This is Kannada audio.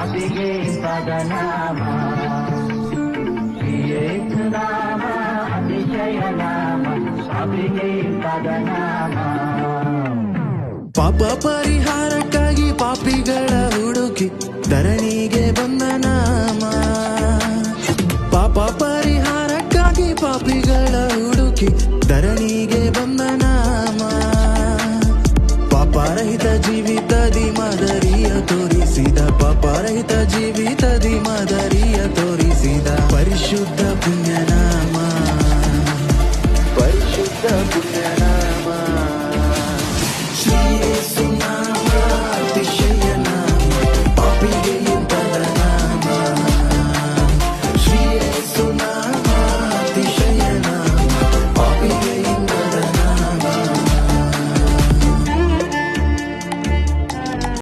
ಅತಿಗೆ ಪದನಾಮ. ಶ್ರೀಯೇಸು ನಾಮ ಅತಿಶಯ ನಾಮ ಅತಿಗೆ ಪದನಾಮ. ಪಾಪ ಪರಿಹಾರಕ್ಕಾಗಿ ಪಾಪಿಗಳ ಹುಡುಕಿ ಧರಣಿಗೆ ಬಂದ ನಾಮ. ಪಾಪ ಪರಿಹಾರಕ್ಕಾಗಿ ಪಾಪಿಗಳ ಹುಡುಕಿ ಪಾಪರಹಿತ ಜೀವಿತದಿ ಮಾದರಿಯ ತೋರಿಸಿದ ಪಾಪರಹಿತ ಜೀವಿತದಿ ಮಾದರಿಯ ತೋರಿಸಿದ ಪರಿಶುದ್ಧ ಪುಣ್ಯನಾಮ ಪರಿಶುದ್ಧ ಪುಣ್ಯನಾಮ